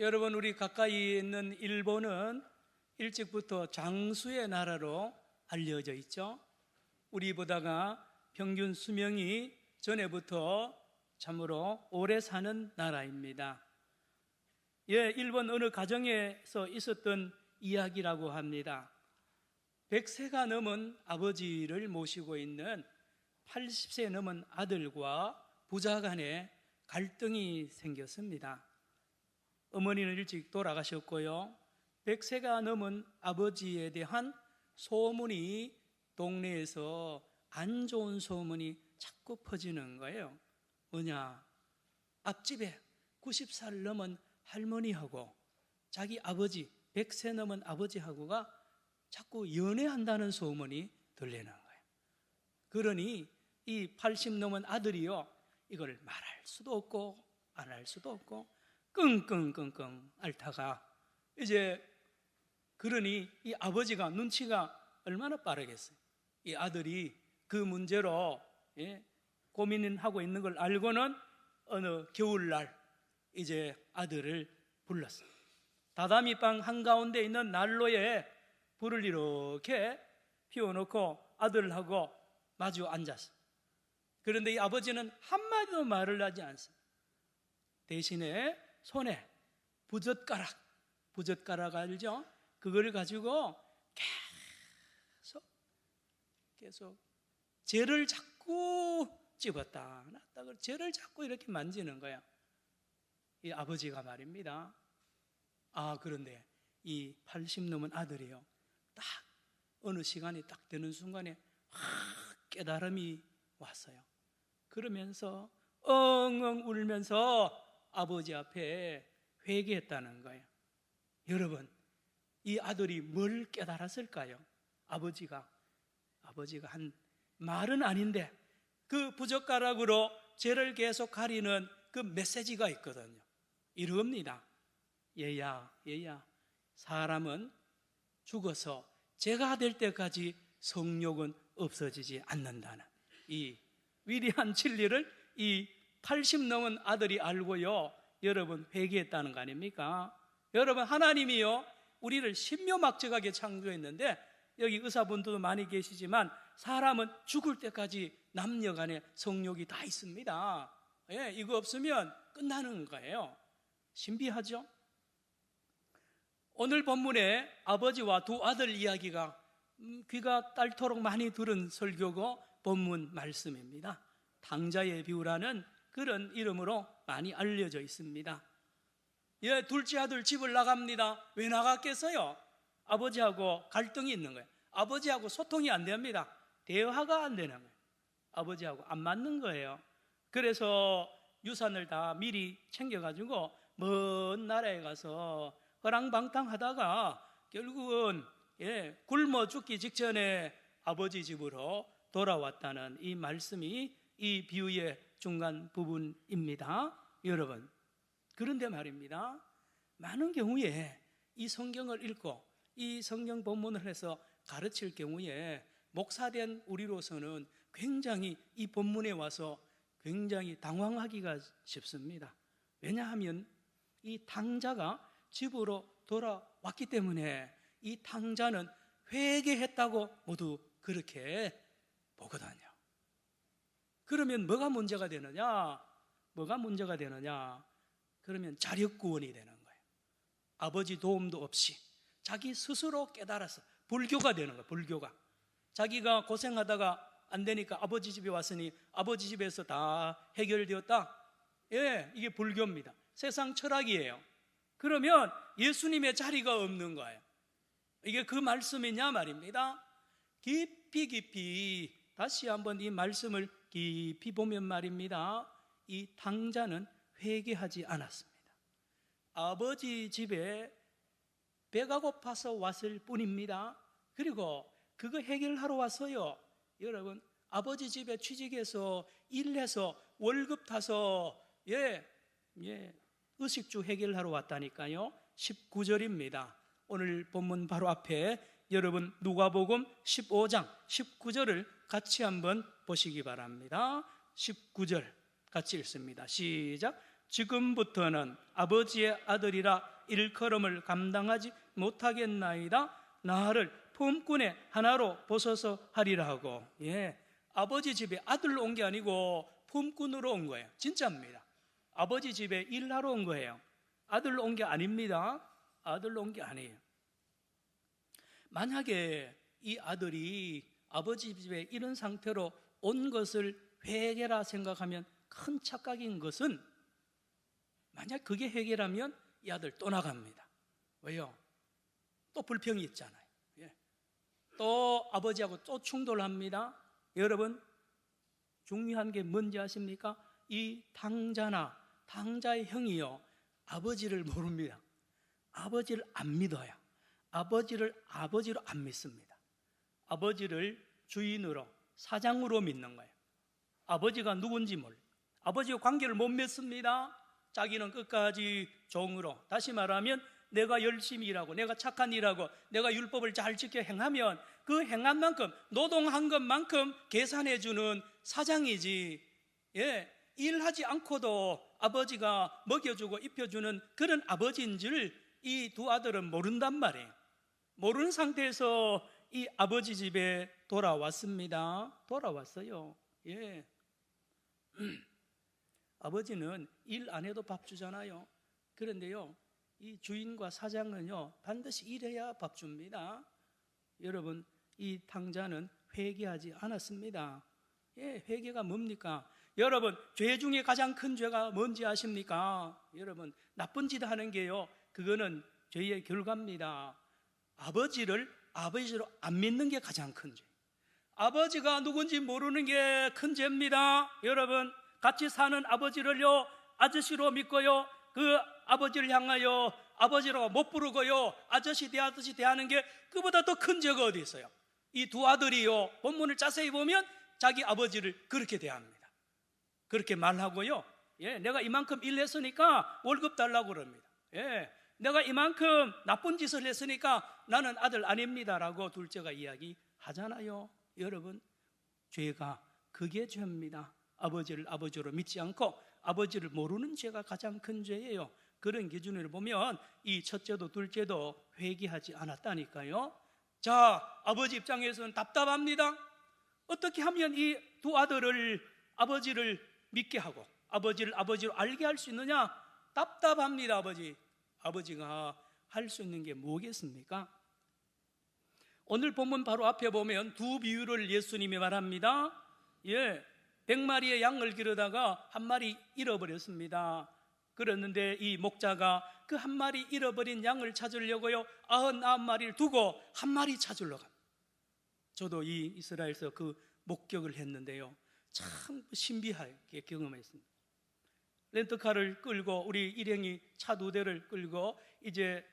여러분 우리 가까이 있는 일본은 일찍부터 장수의 나라로 알려져 있죠. 우리보다가 평균 수명이 전에부터 참으로 오래 사는 나라입니다. 예, 일본 어느 가정에서 있었던 이야기라고 합니다. 100세가 넘은 아버지를 모시고 있는 80세 넘은 아들과 부자 간에 갈등이 생겼습니다. 어머니는 일찍 돌아가셨고요. 100세가 넘은 아버지에 대한 소문이 동네에서 안 좋은 소문이 자꾸 퍼지는 거예요. 뭐냐? 앞집에 90살 넘은 할머니하고 자기 아버지 100세 넘은 아버지하고가 자꾸 연애한다는 소문이 들리는 거예요. 그러니 이 80 넘은 아들이요. 이걸 말할 수도 없고 안 할 수도 없고 끙끙끙끙 앓다가 이제 그러니 이 아버지가 눈치가 얼마나 빠르겠어요. 이 아들이 그 문제로 예, 고민하고 있는 걸 알고는 어느 겨울날 이제 아들을 불렀어요. 다다미 방 한가운데 있는 난로에 불을 이렇게 피워놓고 아들하고 마주 앉았어요. 그런데 이 아버지는 한마디도 말을 하지 않습니다. 대신에 손에 부젓가락, 부젓가락 알죠? 그걸 가지고 계속, 계속 죄를 자꾸 집었다 놨다 그 죄를 자꾸 이렇게 만지는 거야. 이 아버지가 말입니다. 아, 그런데 이 80 넘은 아들이요. 딱 어느 시간이 딱 되는 순간에 확 깨달음이 왔어요. 그러면서 엉엉 울면서 아버지 앞에 회개했다는 거예요. 여러분, 이 아들이 뭘 깨달았을까요? 아버지가 아버지가 한 말은 아닌데 그 부젓가락으로 죄를 계속 가리는 그 메시지가 있거든요. 이럽니다. 얘야, 얘야, 사람은 죽어서 죄가 될 때까지 성욕은 없어지지 않는다는 이 위대한 진리를 이 80 넘은 아들이 알고요. 여러분 회개했다는 거 아닙니까? 여러분 하나님이요. 우리를 신묘막적하게 창조했는데 여기 의사분들도 많이 계시지만 사람은 죽을 때까지 남녀 간의 성욕이 다 있습니다. 예, 이거 없으면 끝나는 거예요. 신비하죠? 오늘 본문에 아버지와 두 아들 이야기가 음, 귀가 딸토록 많이 들은 설교고 본문 말씀입니다. 당자의 비유라는 그런 이름으로 많이 알려져 있습니다. 예, 둘째 아들 집을 나갑니다. 왜 나갔겠어요? 아버지하고 갈등이 있는 거예요. 아버지하고 소통이 안 됩니다. 대화가 안 되는 거예요. 아버지하고 안 맞는 거예요. 그래서 유산을 다 미리 챙겨가지고 먼 나라에 가서 허랑방탕 하다가 결국은 예, 굶어 죽기 직전에 아버지 집으로 돌아왔다는 이 말씀이 이 비유의 중간 부분입니다. 여러분. 그런데 말입니다. 많은 경우에 이 성경을 읽고 이 성경 본문을 해서 가르칠 경우에 목사된 우리로서는 굉장히 이 본문에 와서 굉장히 당황하기가 쉽습니다. 왜냐하면 이 탕자가 집으로 돌아왔기 때문에 이 탕자는 회개했다고 모두 그렇게 보거든요. 그러면 뭐가 문제가 되느냐? 뭐가 문제가 되느냐? 그러면 자력 구원이 되는 거예요. 아버지 도움도 없이 자기 스스로 깨달아서 불교가 되는 거예요. 불교가. 자기가 고생하다가 안 되니까 아버지 집에 왔으니 아버지 집에서 다 해결되었다. 예, 이게 불교입니다. 세상 철학이에요. 그러면 예수님의 자리가 없는 거예요. 이게 그 말씀이냐 말입니다. 깊이 깊이 다시 한번 이 말씀을 깊이 보면 말입니다. 이 탕자는 회개하지 않았습니다. 아버지 집에 배가 고파서 왔을 뿐입니다. 그리고 그거 해결하러 왔어요. 여러분, 아버지 집에 취직해서 일해서 월급 타서 예, 예, 의식주 해결하러 왔다니까요. 19절입니다. 오늘 본문 바로 앞에 여러분 누가복음 15장 19절을 같이 한번 보시기 바랍니다. 19절 같이 읽습니다. 시작. 지금부터는 아버지의 아들이라 일컬음을 감당하지 못하겠나이다. 나를 품꾼의 하나로 보소서 하리라 하고 예 아버지 집에 아들로 온 게 아니고 품꾼으로 온 거예요. 진짜입니다. 아버지 집에 일하러 온 거예요. 아들로 온 게 아닙니다. 아들로 온 게 아니에요. 만약에 이 아들이 아버지 집에 이런 상태로 온 것을 회개라 생각하면 큰 착각인 것은 만약 그게 회개라면 이 아들 또 나갑니다. 왜요? 또 불평이 있잖아요. 예. 또 아버지하고 또 충돌합니다. 여러분 중요한 게 뭔지 아십니까? 이 당자나 당자의 형이요 아버지를 모릅니다. 아버지를 안 믿어요. 아버지를 아버지로 안 믿습니다. 아버지를 주인으로 사장으로 믿는 거예요. 아버지가 누군지 몰라. 아버지와 관계를 못 맺습니다. 자기는 끝까지 종으로 다시 말하면 내가 열심히 일하고 내가 착한 일하고 내가 율법을 잘 지켜 행하면 그 행한 만큼 노동한 것만큼 계산해 주는 사장이지. 예. 일하지 않고도 아버지가 먹여주고 입혀주는 그런 아버지인 줄 이 두 아들은 모른단 말이에요. 모르는 상태에서 이 아버지 집에 돌아왔습니다. 돌아왔어요. 예. 아버지는 일 안 해도 밥 주잖아요. 그런데요, 이 주인과 사장은요, 반드시 일해야 밥 줍니다. 여러분, 이 탕자는 회개하지 않았습니다. 예, 회개가 뭡니까? 여러분, 죄 중에 가장 큰 죄가 뭔지 아십니까? 여러분, 나쁜 짓 하는 게요, 그거는 죄의 결과입니다. 아버지를 아버지로 안 믿는 게 가장 큰 죄. 아버지가 누군지 모르는 게 큰 죄입니다. 여러분, 같이 사는 아버지를요, 아저씨로 믿고요, 그 아버지를 향하여 아버지라고 못 부르고요, 아저씨 대하듯이 대하는 게 그보다 더 큰 죄가 어디 있어요? 이 두 아들이요, 본문을 자세히 보면 자기 아버지를 그렇게 대합니다. 그렇게 말하고요, 예, 내가 이만큼 일했으니까 월급 달라고 그럽니다. 예, 내가 이만큼 나쁜 짓을 했으니까 나는 아들 아닙니다라고 둘째가 이야기하잖아요. 여러분, 죄가 그게 죄입니다. 아버지를 아버지로 믿지 않고 아버지를 모르는 죄가 가장 큰 죄예요. 그런 기준으로 보면 이 첫째도 둘째도 회개하지 않았다니까요. 자, 아버지 입장에서는 답답합니다. 어떻게 하면 이 두 아들을 아버지를 믿게 하고 아버지를 아버지로 알게 할 수 있느냐? 답답합니다, 아버지. 아버지가 할 수 있는 게 뭐겠습니까? 오늘 본문 바로 앞에 보면 두 비유를 예수님이 말합니다. 예, 백 마리의 양을 기르다가 한 마리 잃어버렸습니다. 그랬는데 이 목자가 그 한 마리 잃어버린 양을 찾으려고요, 아흔아홉 마리를 두고 한 마리 찾으러 갑니다. 저도 이 이스라엘에서 그 목격을 했는데요. 참 신비하게 경험했습니다. 렌트카를 끌고 우리 일행이 차 두 대를 끌고 이제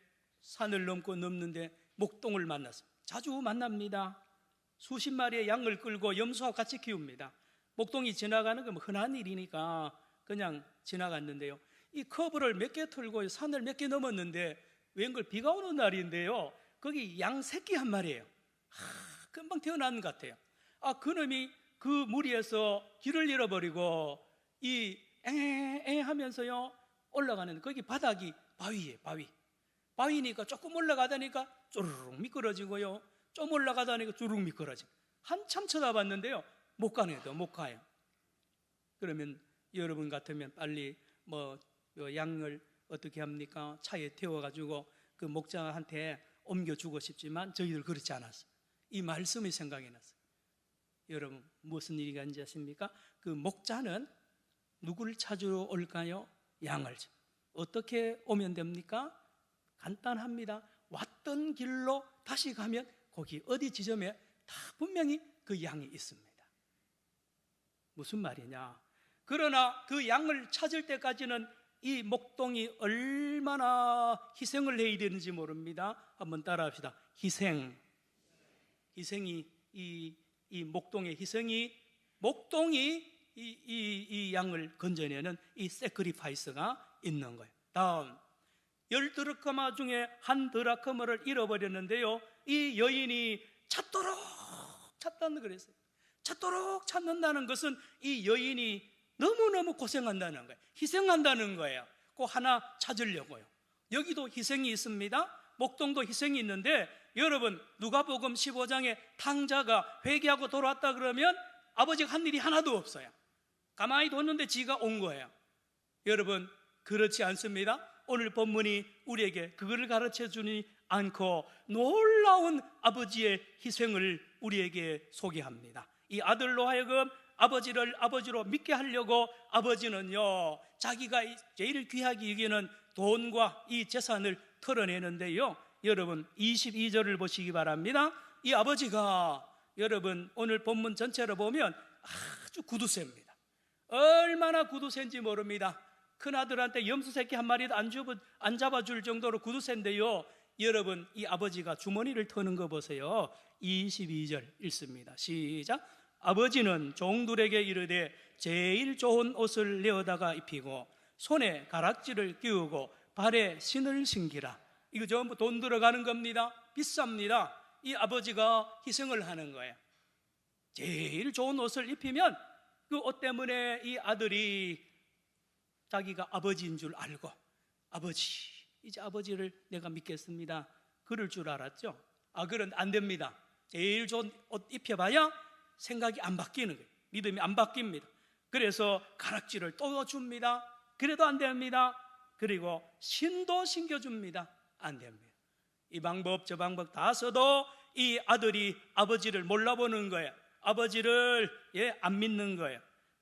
산을 넘고 넘는데 목동을 만났습니다. 자주 만납니다. 수십 마리의 양을 끌고 염소와 같이 키웁니다. 목동이 지나가는 건 흔한 일이니까 그냥 지나갔는데요. 이 커브를 몇개 틀고 산을 몇 개 넘었는데 웬걸 비가 오는 날인데요. 거기 양 새끼 한 마리예요. 하, 금방 태어난 것 같아요. 아, 그놈이 그 무리에서 길을 잃어버리고 이 앵앵 하면서요 올라가는 거기 바닥이 바위에 바위. 바위니까 조금 올라가다니까 쪼르륵 미끄러지고요. 좀 올라가다니까 쭈룩 미끄러지고. 한참 쳐다봤는데요. 못 가네요. 못 가요. 그러면 여러분 같으면 빨리 뭐 양을 어떻게 합니까? 차에 태워가지고 그 목자한테 옮겨주고 싶지만 저희들 그렇지 않았어요. 이 말씀이 생각이 났어요. 여러분 무슨 일이 간지 아십니까? 그 목자는 누구를 찾으러 올까요? 양을. 어떻게 오면 됩니까? 간단합니다. 왔던 길로 다시 가면 거기 어디 지점에 다 분명히 그 양이 있습니다. 무슨 말이냐? 그러나 그 양을 찾을 때까지는 이 목동이 얼마나 희생을 해야 되는지 모릅니다. 한번 따라합시다. 희생. 희생이 이, 이 목동의 희생이 목동이 이, 이, 이 양을 건져내는 이 세크리파이스가 있는 거예요. 다음 열 드라크마 중에 한 드라크마를 잃어버렸는데요. 이 여인이 찾도록 찾다는 그랬어요. 찾도록 찾는다는 것은 이 여인이 너무너무 고생한다는 거예요. 희생한다는 거예요. 꼭 하나 찾으려고요. 여기도 희생이 있습니다. 목동도 희생이 있는데 여러분 누가복음 15장에 탕자가 회개하고 돌아왔다 그러면 아버지가 한 일이 하나도 없어요. 가만히 뒀는데 지가 온 거예요. 여러분 그렇지 않습니다. 오늘 본문이 우리에게 그거를 가르쳐 주니 않고 놀라운 아버지의 희생을 우리에게 소개합니다. 이 아들로 하여금 아버지를 아버지로 믿게 하려고 아버지는요 자기가 제일 귀하게 여기는 돈과 이 재산을 털어내는데요. 여러분 22절을 보시기 바랍니다. 이 아버지가 여러분 오늘 본문 전체로 보면 아주 구두쇠입니다. 얼마나 구두쇠인지 모릅니다. 큰 아들한테 염소 새끼 한 마리도 안, 주부, 안 잡아줄 정도로 구두쇠인데요. 여러분 이 아버지가 주머니를 터는 거 보세요. 22절 읽습니다. 시작. 아버지는 종들에게 이르되 제일 좋은 옷을 내어다가 입히고 손에 가락지를 끼우고 발에 신을 신기라. 이거 전부 돈 들어가는 겁니다. 비쌉니다. 이 아버지가 희생을 하는 거예요. 제일 좋은 옷을 입히면 그 옷 때문에 이 아들이 자기가 아버지인 줄 알고 아버지 이제 아버지를 내가 믿겠습니다. 그럴 줄 알았죠. 아 그런 안 됩니다. 제일 좋은 옷 입혀봐야 생각이 안 바뀌는 거예요. 믿음이 안 바뀝니다. 그래서 가락지를 또 줍니다. 그래도 안 됩니다. 그리고 신도 신겨줍니다. 안 됩니다. 이 방법 저 방법 다 써도 이 아들이 아버지를 몰라보는 거예요. 아버지를 예, 안 믿는 거예요.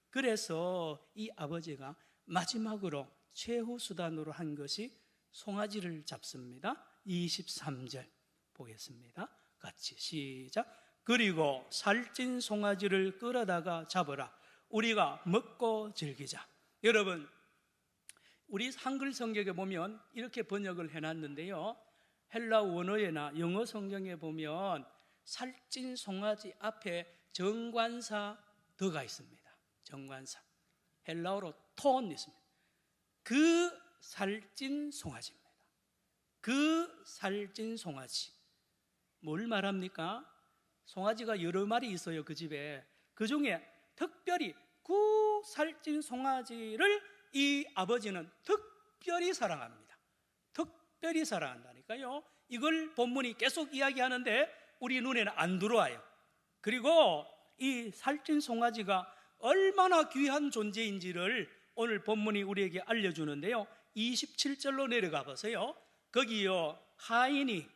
그래서 이 아버지가 마지막으로 최후 수단으로 한 것이 송아지를 잡습니다. 23절 보겠습니다. 같이 시작. 그리고 살찐 송아지를 끌어다가 잡으라. 우리가 먹고 즐기자. 여러분, 우리 한글 성경에 보면 이렇게 번역을 해놨는데요. 헬라 원어에나 영어 성경에 보면 살찐 송아지 앞에 정관사 더가 있습니다. 정관사. 헬라어로 톤 있습니다. 그 살찐 송아지입니다. 그 살찐 송아지. 뭘 말합니까? 송아지가 여러 마리 있어요, 그 집에. 그 중에 특별히 그 살찐 송아지를 이 아버지는 특별히 사랑합니다. 특별히 사랑한다니까요. 이걸 본문이 계속 이야기하는데 우리 눈에는 안 들어와요. 그리고 이 살찐 송아지가 얼마나 귀한 존재인지를 오늘 본문이 우리에게 알려주는데요. 27절로 내려가 보세요. 거기요, 하인이,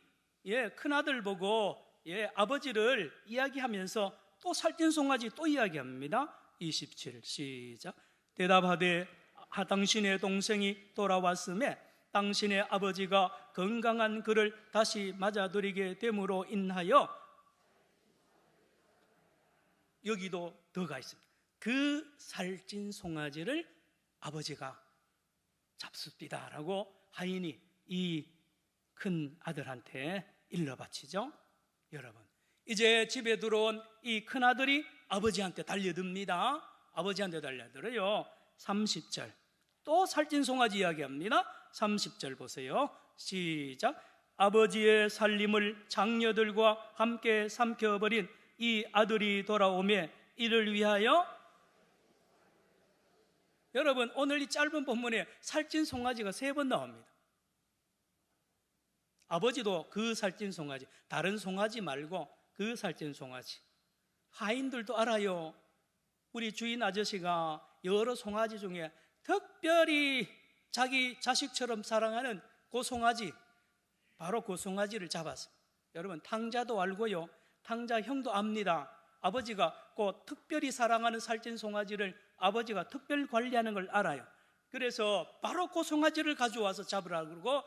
예, 큰아들 보고, 예, 아버지를 이야기하면서 또 살찐 송아지 또 이야기합니다. 27, 시작. 대답하되, 아, 당신의 동생이 돌아왔음에 당신의 아버지가 건강한 그를 다시 맞아들이게 됨으로 인하여 여기도 더가 있습니다. 그 살찐 송아지를 아버지가 잡습니다라고 하인이 이 큰 아들한테 일러 바치죠. 여러분, 이제 집에 들어온 이 큰 아들이 아버지한테 달려듭니다. 아버지한테 달려들어요. 30절. 또 살찐 송아지 이야기합니다. 30절 보세요. 시작. 아버지의 살림을 장녀들과 함께 삼켜버린 이 아들이 돌아오매 이를 위하여 여러분 오늘 이 짧은 본문에 살찐 송아지가 세 번 나옵니다. 아버지도 그 살찐 송아지, 다른 송아지 말고 그 살찐 송아지. 하인들도 알아요. 우리 주인 아저씨가 여러 송아지 중에 특별히 자기 자식처럼 사랑하는 그 송아지, 바로 그 송아지를 잡았습니다. 여러분, 탕자도 알고요. 탕자 형도 압니다. 아버지가 그 특별히 사랑하는 살찐 송아지를 아버지가 특별 관리하는 걸 알아요. 그래서 바로 그 송아지를 가져와서 잡으라 그러고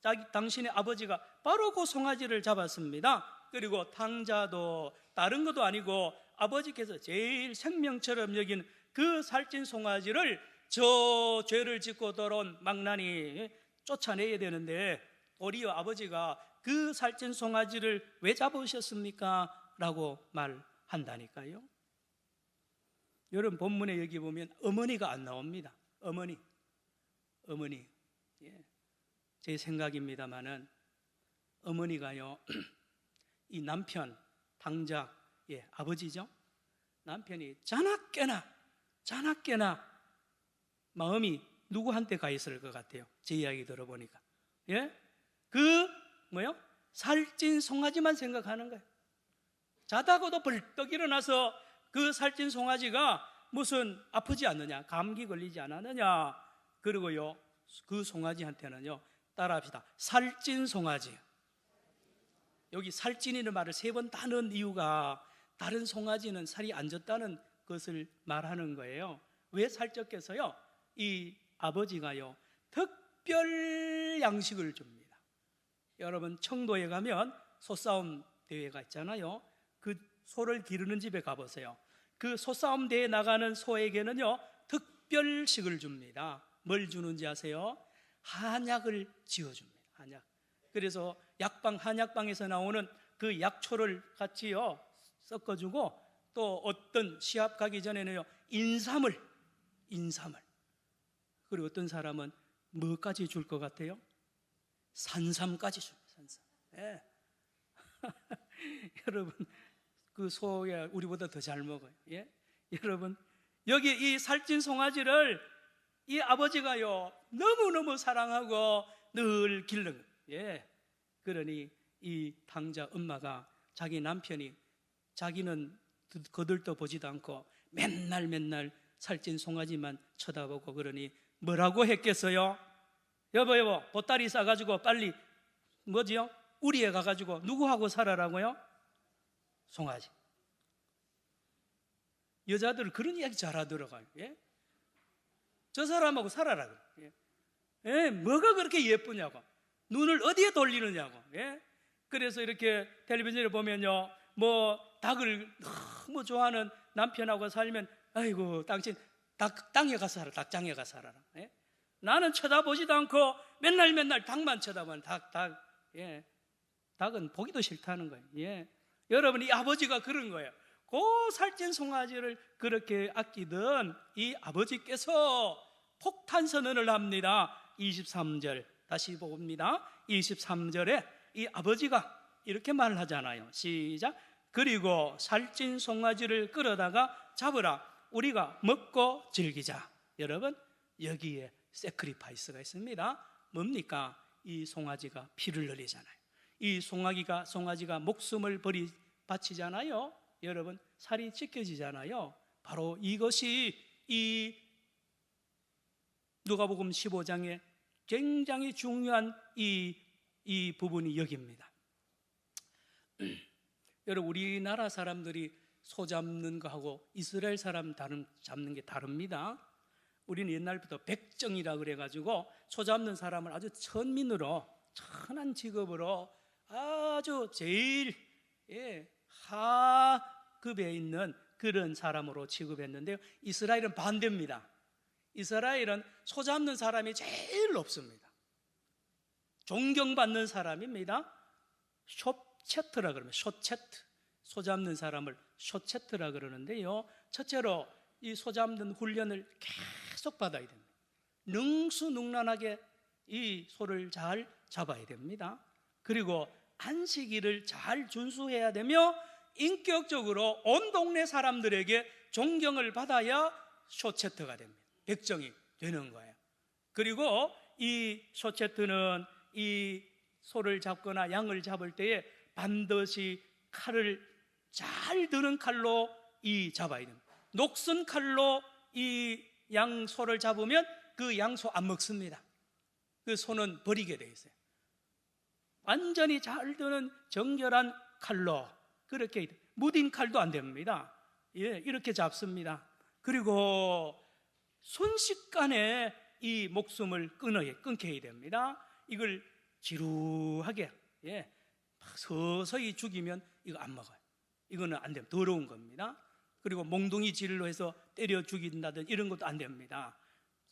자기 당신의 아버지가 바로 그 송아지를 잡았습니다. 그리고 탕자도 다른 것도 아니고 아버지께서 제일 생명처럼 여긴 그 살찐 송아지를 저 죄를 짓고 돌아온 망나니 쫓아내야 되는데 도리어 아버지가 그 살찐 송아지를 왜 잡으셨습니까? 라고 말한다니까요. 여러분 본문에 여기 보면 어머니가 안 나옵니다. 어머니, 어머니. 예. 제 생각입니다만은 어머니가요 이 남편 당작 예 아버지죠 남편이 자나깨나 자나깨나 마음이 누구한테 가 있을 것 같아요? 제 이야기 들어보니까. 예? 그, 뭐요? 살찐 송아지만 생각하는 거예요. 자다가도 벌떡 일어나서 그 살찐 송아지가 무슨 아프지 않느냐, 감기 걸리지 않았느냐, 그리고요, 그 송아지한테는요, 따라합시다. 살찐 송아지. 여기 살찐이라는 말을 세번 따는 이유가 다른 송아지는 살이 안 쪘다는 것을 말하는 거예요. 왜 살쪘겠어요? 이 아버지가요, 특별 양식을 줍니다. 여러분, 청도에 가면 소싸움 대회가 있잖아요. 그 소를 기르는 집에 가보세요. 그 소싸움 대회 나가는 소에게는요, 특별식을 줍니다. 뭘 주는지 아세요? 한약을 지어줍니다. 한약. 그래서 약방, 한약방에서 나오는 그 약초를 같이요, 섞어주고 또 어떤 시합 가기 전에는요, 인삼을, 인삼을. 그리고 어떤 사람은 뭐까지 줄 것 같아요? 산삼까지 줍니다. 산삼. 예. 여러분, 그 소야 우리보다 더 잘 먹어요. 예? 여러분, 여기 이 살찐 송아지를 이 아버지가요 너무 너무 사랑하고 늘 거예요. 예. 그러니 이 당자 엄마가 자기 남편이 자기는 거들떠 보지도 않고 맨날 맨날 살찐 송아지만 쳐다보고 그러니 뭐라고 했겠어요? 여보 여보 보따리 싸가지고 빨리 뭐지요? 우리에 가가지고 누구하고 살아라고요? 송아지. 여자들 그런 이야기 잘 하더라고요. 예? 저 사람하고 살아라. 그래. 예? 예, 뭐가 그렇게 예쁘냐고. 눈을 어디에 돌리느냐고. 예? 그래서 이렇게 텔레비전에 보면요. 뭐 닭을 너무 좋아하는 남편하고 살면 아이고 당신 닭 땅에 가서 살아. 닭장에 가서 살아라. 예? 나는 쳐다보지도 않고 맨날 맨날 닭만 쳐다보는 닭, 닭. 예. 닭은 보기도 싫다는 거예요. 예. 여러분, 이 아버지가 그런 거예요. 그 살찐 송아지를 그렇게 아끼던 이 아버지께서 폭탄 선언을 합니다. 23절. 다시 봅니다. 23절에 이 아버지가 이렇게 말을 하잖아요. 시작. 그리고 살찐 송아지를 끌어다가 잡으라. 우리가 먹고 즐기자. 여러분, 여기에 세크리파이스가 있습니다. 뭡니까? 이 송아지가 피를 흘리잖아요. 이 송아지가 송아지가 목숨을 버리 바치잖아요. 여러분 살이 찢겨지잖아요. 바로 이것이 이 누가복음 15장에 굉장히 중요한 이, 이 부분이 여기입니다. 여러분 우리나라 사람들이 소 잡는 거하고 이스라엘 사람 다른 잡는 게 다릅니다. 우리는 옛날부터 백정이라 그래가지고 소 잡는 사람을 아주 천민으로 천한 직업으로 아주 제일 예, 하급에 있는 그런 사람으로 취급했는데요. 이스라엘은 반대입니다. 이스라엘은 소 잡는 사람이 제일 높습니다. 존경받는 사람입니다. 쇼체트라 그러면 쇼체트. 소 잡는 사람을 쇼체트라 그러는데요. 첫째로 이 소 잡는 훈련을 계속 받아야 됩니다. 능수능란하게 이 소를 잘 잡아야 됩니다. 그리고 안식일을 잘 준수해야 되며 인격적으로 온 동네 사람들에게 존경을 받아야 쇼체트가 됩니다. 백정이 되는 거예요. 그리고 이 쇼체트는 이 소를 잡거나 양을 잡을 때에 반드시 칼을 잘 드는 칼로 이 잡아야 됩니다. 녹슨 칼로 이 양 소를 잡으면 그 양소 안 먹습니다. 그 소는 버리게 돼 있어요. 완전히 잘 드는 정결한 칼로 그렇게 무딘 칼도 안 됩니다. 예, 이렇게 잡습니다. 그리고 순식간에 이 목숨을 끊어야 끊겨야 됩니다. 이걸 지루하게 예, 서서히 죽이면 이거 안 먹어요. 이거는 안 됩니다. 더러운 겁니다. 그리고 몽둥이 질로 해서 때려 죽인다든 이런 것도 안 됩니다.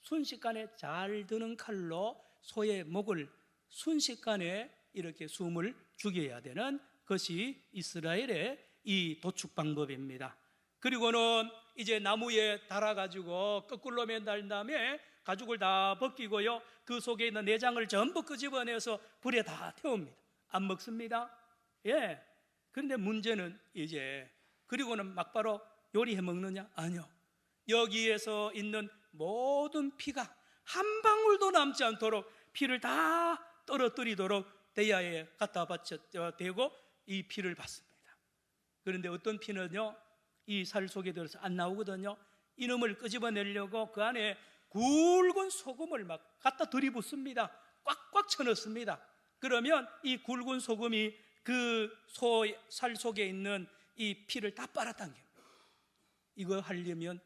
순식간에 잘 드는 칼로 소의 목을 순식간에 이렇게 숨을 죽여야 되는 것이 이스라엘의 이 도축 방법입니다. 그리고는 이제 나무에 달아가지고 거꾸로 매달 다음에 가죽을 다 벗기고요. 그 속에 있는 내장을 전부 끄집어내서 불에 다 태웁니다. 안 먹습니다. 예. 그런데 문제는 이제 그리고는 막바로 요리해 먹느냐? 아니요. 여기에서 있는 모든 피가 한 방울도 남지 않도록 피를 다 떨어뜨리도록 대야에 갖다 바쳐 대고 이 피를 받습니다. 그런데 어떤 피는요, 이 살 속에 들어서 안 나오거든요. 이놈을 끄집어내려고 그 안에 굵은 소금을 막 갖다 들이붓습니다. 꽉꽉 쳐넣습니다. 그러면 이 굵은 소금이 그 소 살 속에 있는 이 피를 다 빨아당깁니다. 이거 하려면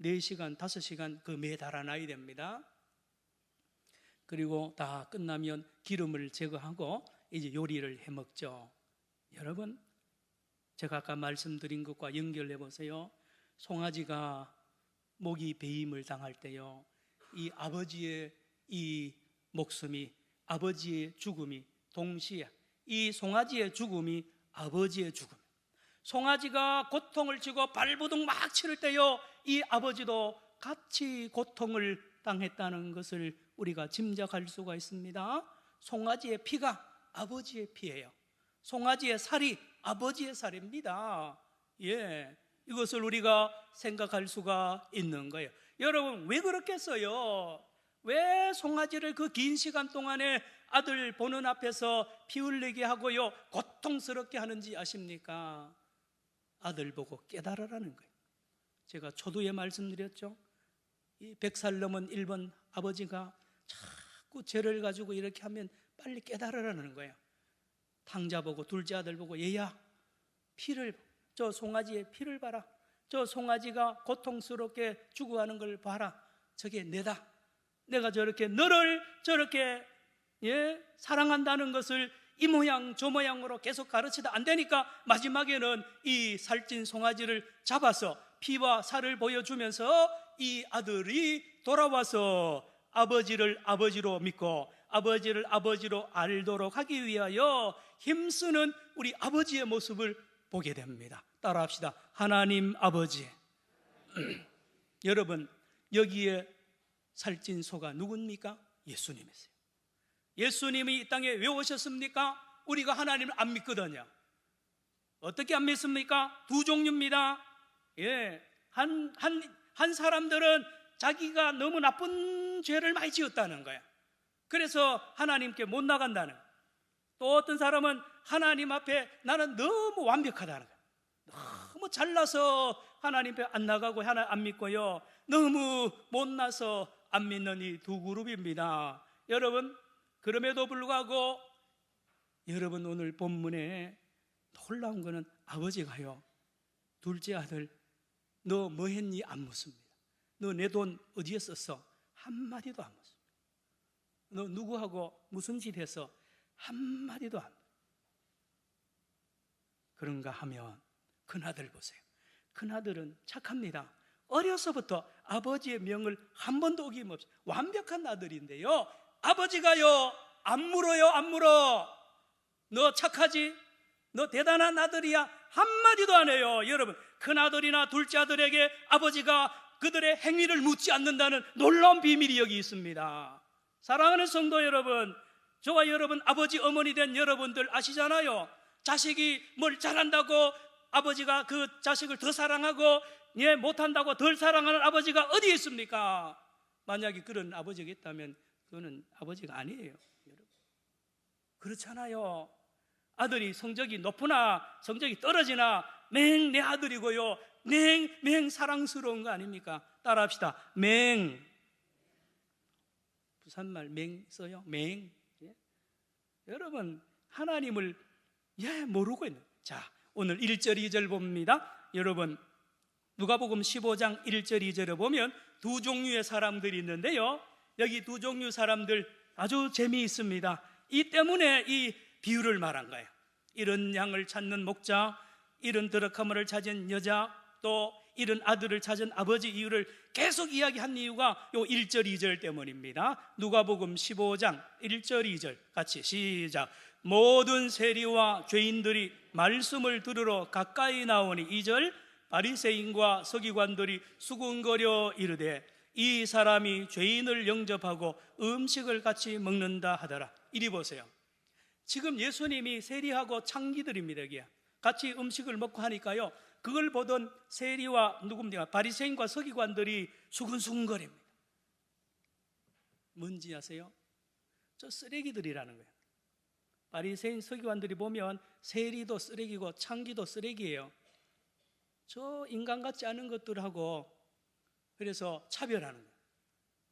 4시간, 5시간 그 매 달아놔야 됩니다. 그리고 다 끝나면 기름을 제거하고 이제 요리를 해 먹죠. 여러분, 제가 아까 말씀드린 것과 연결해 보세요. 송아지가 목이 배임을 당할 때요. 이 아버지의 이 목숨이 아버지의 죽음이 동시에 이 송아지의 죽음이 아버지의 죽음. 송아지가 고통을 지고 발부둥 막 치를 때요. 이 아버지도 같이 고통을 당했다는 것을 우리가 짐작할 수가 있습니다. 송아지의 피가 아버지의 피예요. 송아지의 살이 아버지의 살입니다. 예. 이것을 우리가 생각할 수가 있는 거예요. 여러분, 왜 그렇겠어요? 왜 송아지를 그 긴 시간 동안에 아들 보는 앞에서 피 흘리게 하고요, 고통스럽게 하는지 아십니까? 아들 보고 깨달으라는 거예요. 제가 초두에 말씀드렸죠. 이 백살 넘은 일본 아버지가 자꾸 죄를 가지고 이렇게 하면 빨리 깨달으라는 거예요. 탕자 보고 둘째 아들 보고 얘야 피를 저 송아지의 피를 봐라. 저 송아지가 고통스럽게 죽어가는 걸 봐라. 저게 내다. 내가 저렇게 너를 저렇게 예 사랑한다는 것을 이 모양 저 모양으로 계속 가르치다 안 되니까 마지막에는 이 살찐 송아지를 잡아서 피와 살을 보여주면서 이 아들이 돌아와서 아버지를 아버지로 믿고 아버지를 아버지로 알도록 하기 위하여 힘쓰는 우리 아버지의 모습을 보게 됩니다. 따라합시다. 하나님 아버지. 여러분, 여기에 살찐 소가 누굽니까? 예수님이세요. 예수님이 이 땅에 왜 오셨습니까? 우리가 하나님을 안 믿거든요. 어떻게 안 믿습니까? 두 종류입니다. 예. 한, 한, 한 사람들은 자기가 너무 나쁜 죄를 많이 지었다는 거야. 그래서 하나님께 못 나간다는 거야. 또 어떤 사람은 하나님 앞에 나는 너무 완벽하다는 거야. 너무 잘나서 하나님 앞에 안 나가고 하나 안 믿고요. 너무 못나서 안 믿는 이 두 그룹입니다. 여러분, 그럼에도 불구하고 여러분 오늘 본문에 놀라운 거는 아버지가요. 둘째 아들, 너 뭐 했니? 안 묻습니다. 너 내 돈 어디에 썼어? 한마디도 안 묻습니다. 너 누구하고 무슨 짓 했어? 한마디도 안. 그런가 하면 큰아들 보세요. 큰아들은 착합니다. 어려서부터 아버지의 명을 한 번도 어김없이 완벽한 아들인데요. 아버지가요, 안 물어요, 안 물어. 너 착하지? 너 대단한 아들이야? 한마디도 안 해요. 여러분, 큰아들이나 둘째 아들에게 아버지가 그들의 행위를 묻지 않는다는 놀라운 비밀이 여기 있습니다. 사랑하는 성도 여러분, 저와 여러분 아버지 어머니 된 여러분들 아시잖아요. 자식이 뭘 잘한다고 아버지가 그 자식을 더 사랑하고 예 못한다고 덜 사랑하는 아버지가 어디 있습니까? 만약에 그런 아버지가 있다면 그거는 아버지가 아니에요. 여러분. 그렇잖아요. 아들이 성적이 높으나 성적이 떨어지나 맹 내 아들이고요. 맹, 맹 사랑스러운 거 아닙니까? 따라합시다. 맹. 부산말 맹 써요? 맹. 예? 여러분, 하나님을 예, 모르고 있는. 자, 오늘 1절, 2절 봅니다. 여러분, 누가복음 15장 1절, 2절을 보면 두 종류의 사람들이 있는데요. 여기 두 종류 사람들 아주 재미있습니다. 이 때문에 이 비유를 말한 거예요. 이런 양을 찾는 목자, 이런 드럭하물을 찾은 여자, 또 이런 아들을 찾은 아버지 이유를 계속 이야기한 이유가 요 1절, 2절 때문입니다. 누가복음 15장 1절, 2절 같이 시작. 모든 세리와 죄인들이 말씀을 들으러 가까이 나오니 2절 바리새인과 서기관들이 수군거려 이르되 이 사람이 죄인을 영접하고 음식을 같이 먹는다 하더라. 이리 보세요. 지금 예수님이 세리하고 창기들입니다. 여기 같이 음식을 먹고 하니까요. 그걸 보던 세리와 누굽니까? 바리새인과 서기관들이 수근수근거립니다. 뭔지 아세요? 저 쓰레기들이라는 거예요. 바리새인 서기관들이 보면 세리도 쓰레기고 창기도 쓰레기예요. 저 인간 같지 않은 것들하고 그래서 차별하는 거예요.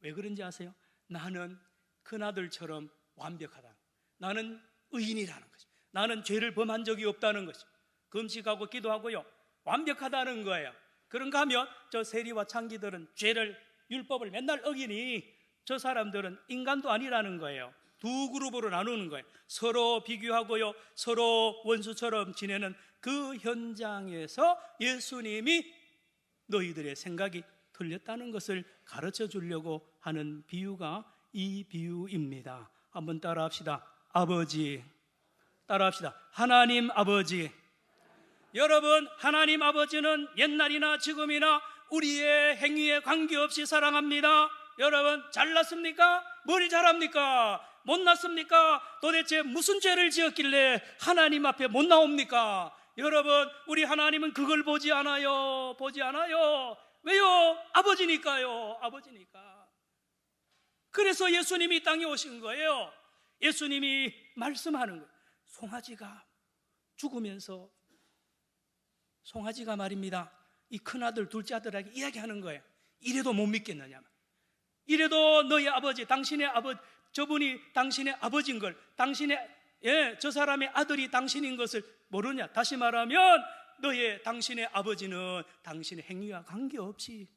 왜 그런지 아세요? 나는 큰아들처럼 완벽하다. 나는 의인이라는 거죠. 나는 죄를 범한 적이 없다는 거죠. 금식하고 기도하고요. 완벽하다는 거예요. 그런가 하면 저 세리와 창기들은 죄를 율법을 맨날 어기니 저 사람들은 인간도 아니라는 거예요. 두 그룹으로 나누는 거예요. 서로 비교하고요. 서로 원수처럼 지내는 그 현장에서 예수님이 너희들의 생각이 틀렸다는 것을 가르쳐 주려고 하는 비유가 이 비유입니다. 한번 따라합시다. 아버지. 따라합시다. 하나님 아버지. 여러분, 하나님 아버지는 옛날이나 지금이나 우리의 행위에 관계없이 사랑합니다. 여러분, 잘났습니까? 뭘 잘합니까? 못났습니까? 도대체 무슨 죄를 지었길래 하나님 앞에 못 나옵니까? 여러분, 우리 하나님은 그걸 보지 않아요. 보지 않아요. 왜요? 아버지니까요. 아버지니까. 그래서 예수님이 이 땅에 오신 거예요. 예수님이 말씀하는 거예요. 송아지가 죽으면서 송아지가 말입니다. 이 큰아들, 둘째 아들에게 이야기하는 거예요. 이래도 못 믿겠느냐. 이래도 너희 아버지, 당신의 아버지, 저분이 당신의 아버지인 걸, 당신의, 예, 저 사람의 아들이 당신인 것을 모르냐. 다시 말하면, 너의, 당신의 아버지는 당신의 행위와 관계없이,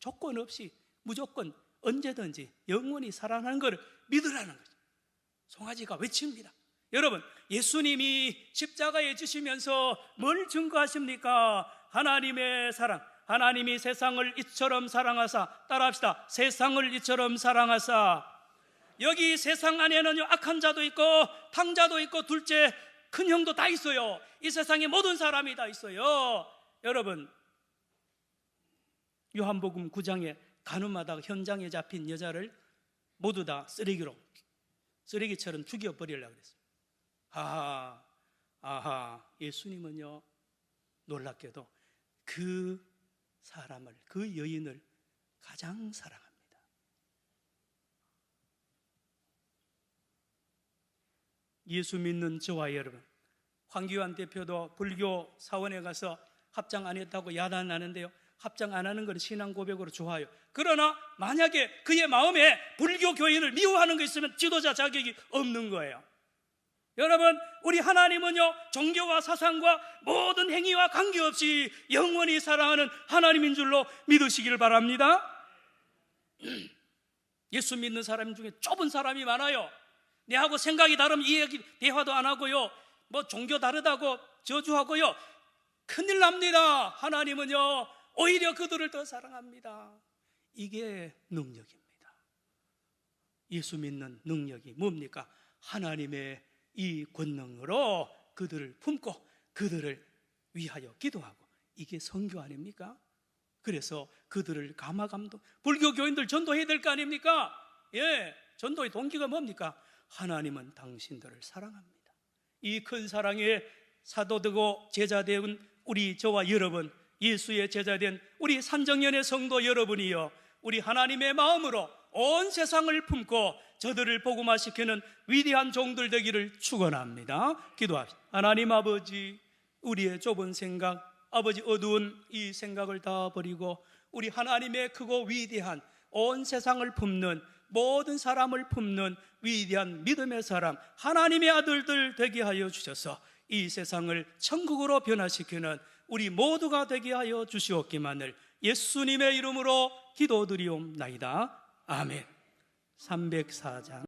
조건 없이, 무조건 언제든지 영원히 살아나는 것을 믿으라는 거죠. 송아지가 외칩니다. 여러분, 예수님이 십자가에 지시면서 뭘 증거하십니까? 하나님의 사랑. 하나님이 세상을 이처럼 사랑하사 따라합시다. 세상을 이처럼 사랑하사 여기 세상 안에는요 악한 자도 있고 탕자도 있고 둘째 큰 형도 다 있어요. 이 세상에 모든 사람이 다 있어요. 여러분 요한복음 9장에 가늠하다가 현장에 잡힌 여자를 모두 다 쓰레기로 쓰레기처럼 죽여버리려고 그랬어요. 아하, 아하, 예수님은요, 놀랍게도 그 사람을, 그 여인을 가장 사랑합니다. 예수 믿는 저와 여러분, 황교안 대표도 불교 사원에 가서 합장 안 했다고 야단하는데요. 합장 안 하는 건 신앙 고백으로 좋아요. 그러나 만약에 그의 마음에 불교 교인을 미워하는 거 있으면 지도자 자격이 없는 거예요. 여러분, 우리 하나님은요, 종교와 사상과 모든 행위와 관계없이 영원히 사랑하는 하나님인 줄로 믿으시기를 바랍니다. 예수 믿는 사람 중에 좁은 사람이 많아요. 내하고 생각이 다르면 이야기, 대화도 안 하고요. 뭐 종교 다르다고 저주하고요. 큰일 납니다. 하나님은요, 오히려 그들을 더 사랑합니다. 이게 능력입니다. 예수 믿는 능력이 뭡니까? 하나님의 이 권능으로 그들을 품고 그들을 위하여 기도하고 이게 성교 아닙니까? 그래서 그들을 감화감동 불교 교인들 전도해야 될 거 아닙니까? 예, 전도의 동기가 뭡니까? 하나님은 당신들을 사랑합니다. 이 큰 사랑에 사도되고 제자된 우리 저와 여러분 예수의 제자된 우리 산정연의 성도 여러분이요 우리 하나님의 마음으로 온 세상을 품고 저들을 복음화시키는 위대한 종들 되기를 축원합니다. 기도합시다. 하나님 아버지 우리의 좁은 생각 아버지 어두운 이 생각을 다 버리고 우리 하나님의 크고 위대한 온 세상을 품는 모든 사람을 품는 위대한 믿음의 사람 하나님의 아들들 되게 하여 주셔서 이 세상을 천국으로 변화시키는 우리 모두가 되게 하여 주시옵기만을 예수님의 이름으로 기도드리옵나이다. 아멘. 304장